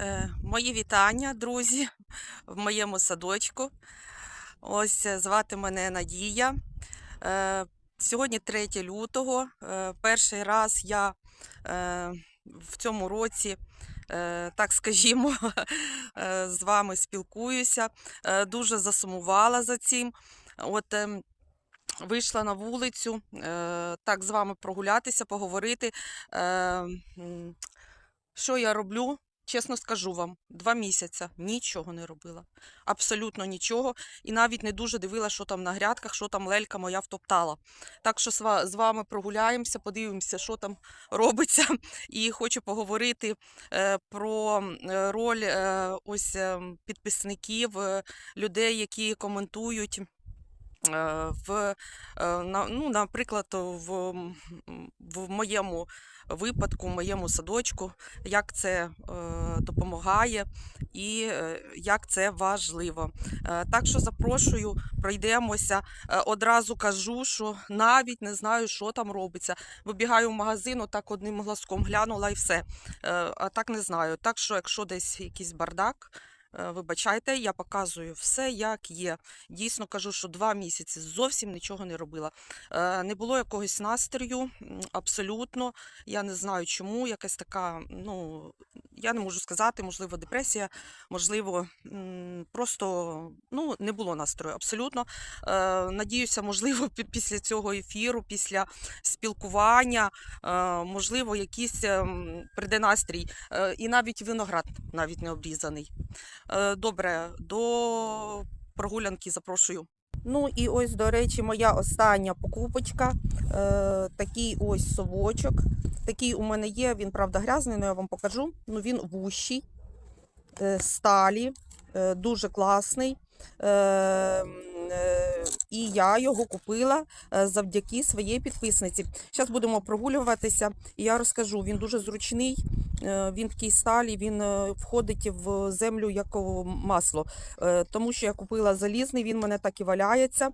Е, Мої вітання, друзі, в моєму садочку. Ось е, звати мене Надія. Е, Сьогодні 3 лютого. Перший раз я в цьому році, так скажімо, з вами спілкуюся. Дуже засумувала за цим. От вийшла на вулицю, так з вами прогулятися, поговорити. Що я роблю? Чесно скажу вам, два місяці нічого не робила. Абсолютно нічого. І навіть не дуже дивила, що там на грядках, що там лелька моя втоптала. Так що з вами прогуляємося, подивимося, що там робиться. І хочу поговорити е, про е, роль е, ось підписників, людей, які коментують. В, ну, наприклад, в, в моєму випадку, в моєму садочку, як це е, допомагає і е, як це важливо. Е, Так що запрошую, пройдемося. Одразу кажу, що навіть не знаю, що там робиться. Вибігаю в магазин, отак одним глазком глянула і все. А так не знаю. Так що, якщо десь якийсь бардак. Е, Вибачайте, я показую все, як є. Дійсно кажу, що два місяці зовсім нічого не робила. Е, Не було якогось настрою, абсолютно. Я не знаю чому. Якась така, ну я не можу сказати, можливо, депресія, можливо, просто ну, не було настрою абсолютно. Е, Надіюся, можливо, після цього ефіру, після спілкування, е, можливо, якийсь ем, прийде настрій. Е, І навіть виноград навіть не обрізаний. Добре, до прогулянки запрошую. Ну і ось, до речі, моя остання покупочка. Е, такий ось совочок. Такий у мене є, він правда грязний, але я вам покажу. Ну він вущий, е, сталі, е, дуже класний. Е, е, і я його купила е, завдяки своїй підписниці. Зараз будемо прогулюватися, і я розкажу. Він дуже зручний, е, він такий сталі, він е, входить в землю як масло. Е, Тому що я купила залізний, він в мене так і валяється.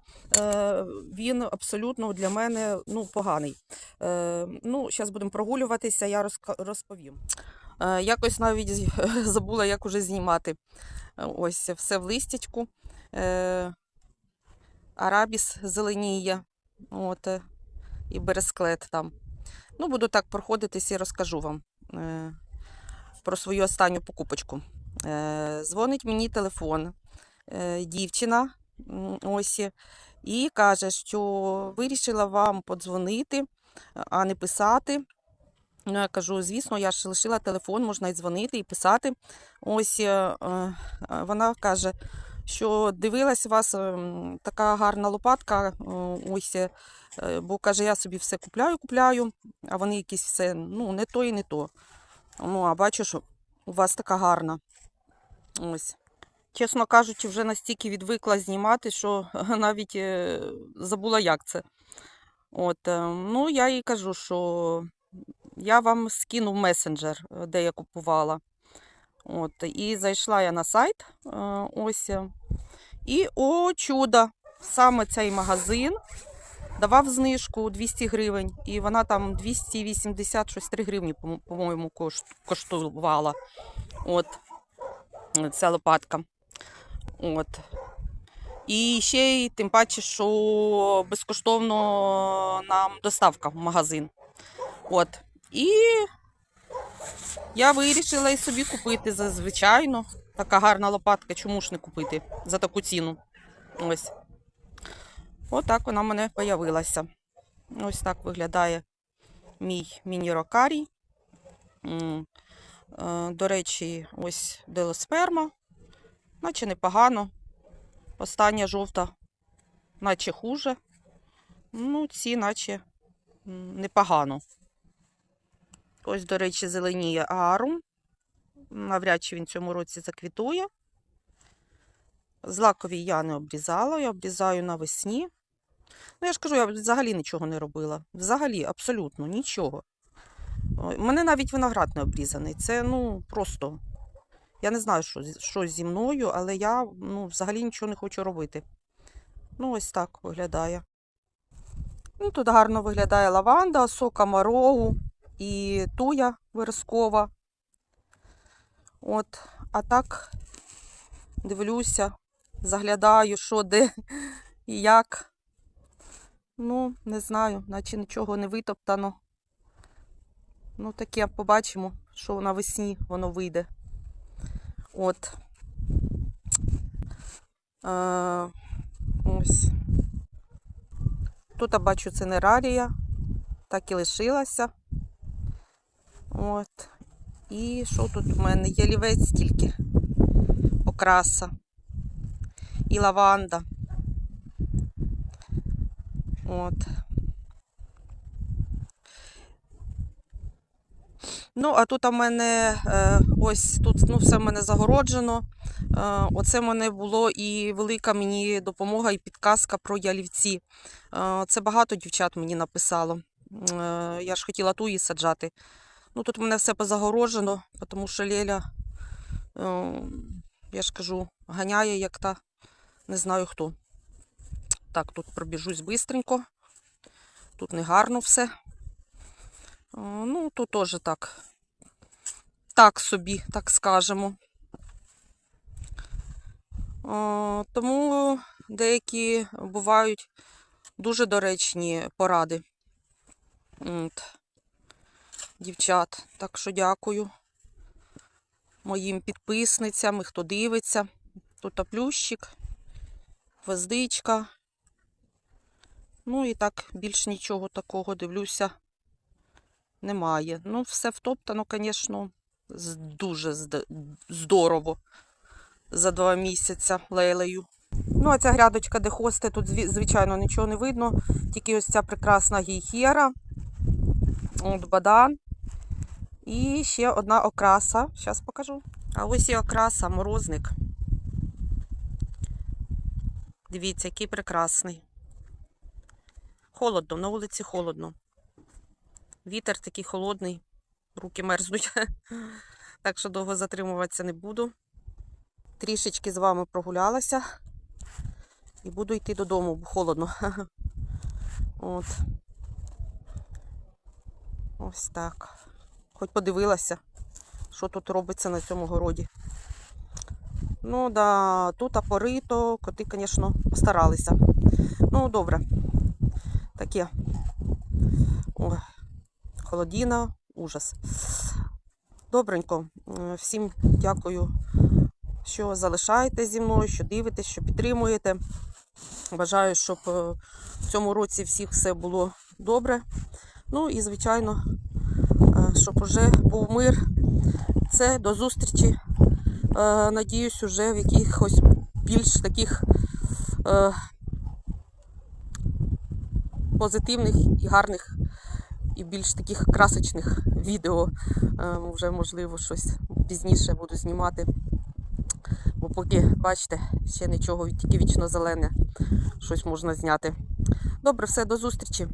Він абсолютно для мене ну, поганий. Ну, зараз будемо прогулюватися, я розповім. Якось навіть забула, як уже знімати. Ось все в листячку. Арабіс зеленіє. От, і бересклет там. Ну, буду так проходитись і розкажу вам про свою останню покупочку. Е, Дзвонить мені телефон, е, дівчина ось, і каже, що вирішила вам подзвонити, а не писати. Ну, я кажу, звісно, я ж лишила телефон, можна і дзвонити, і писати. Ось е, е, вона каже, що дивилась у вас ем, така гарна лопатка. е, Ось, е, бо каже, я собі все купляю, купляю, а вони якісь все ну, не то і не то. Ну, а бачу, що у вас така гарна. Ось. Чесно кажучи, вже настільки відвикла знімати, що навіть е, забула, як це. От, е, ну, я їй кажу, що я вам скину месенджер, е, де я купувала. От, і зайшла я на сайт. е, Ось. І о, чудо! Саме цей магазин давав знижку 200 гривень, і вона там 280 щось 3 гривні, по- по-моєму, коштувала. От ця лопатка. От. І ще й тим паче, що безкоштовно нам доставка в магазин. От. І я вирішила і собі купити зазвичайно. Така гарна лопатка, чому ж не купити за таку ціну. Ось. Отак вона в мене появилася. Ось так виглядає мій міні-рокарій. Е, До речі, ось делосперма. Наче непогано. Остання жовта, наче хуже. Ну, ці, наче непогано. Ось, до речі, зеленіє арум. Навряд чи він цьому році заквітує. Злакові я не обрізала, я обрізаю навесні. Ну, я ж кажу, я взагалі нічого не робила. Взагалі, абсолютно нічого. У мене навіть виноград не обрізаний. Це ну просто. Я не знаю, що, що зі мною, але я ну, взагалі нічого не хочу робити. Ну, ось так виглядає. Ну, тут гарно виглядає лаванда, сока марогу і туя верескова. От, а так дивлюся, заглядаю, що де і як. Ну, не знаю, наче нічого не витоптано. Ну, таке побачимо, що навесні воно вийде. От. Е, ось. Тут я бачу цинерарія, так і лишилася. От. І що тут у мене? Ялівець тільки. Окраса. І лаванда. От. Ну, а тут у мене е, ось тут ну, все в мене загороджено. Е, оце в мене було і велика мені допомога і підказка про ялівці. Е, це багато дівчат мені написало. Я ж хотіла туї саджати. Ну, тут в мене все позагороджено, тому що Леля, е, я ж кажу, ганяє як та не знаю хто. Так, тут пробіжусь бистренько. Тут не гарно все. Е, Ну, тут теж так. Так собі, так скажемо. Е, Тому деякі бувають дуже доречні поради. От. Дівчат. Так що дякую моїм підписницям і хто дивиться. Тут плющик, гвоздичка. Ну і так більш нічого такого, дивлюся, немає. Ну, все втоптано, звісно, дуже здорово за два місяці лейлею. Ну, а ця грядочка, де хости, тут, звичайно, нічого не видно. Тільки ось ця прекрасна гейхера, от бадан. І ще одна окраса. Зараз покажу. А ось і окраса, морозник. Дивіться, який прекрасний. Холодно, на вулиці холодно. Вітер такий холодний, руки мерзнуть. Так що довго затримуватися не буду. Трішечки з вами прогулялася. І буду йти додому, бо холодно. От. Ось так. Хоч подивилася, що тут робиться на цьому городі. Ну, да, тут апорито, коти, звісно, постаралися. Ну, добре. Таке. Ой, холодіна, ужас. Добренько. Всім дякую, що залишаєтесь зі мною, що дивитесь, що підтримуєте. Бажаю, щоб е, в цьому році всіх все було добре. Ну і, звичайно, щоб уже був мир. Це до зустрічі. Е, Надіюсь, уже в якихось більш таких е, позитивних і гарних, і більш таких красочних відео. Е, Вже, можливо, щось пізніше буду знімати. Бо поки, бачите, ще нічого, тільки вічно зелене. Щось можна зняти. Добре, все, до зустрічі.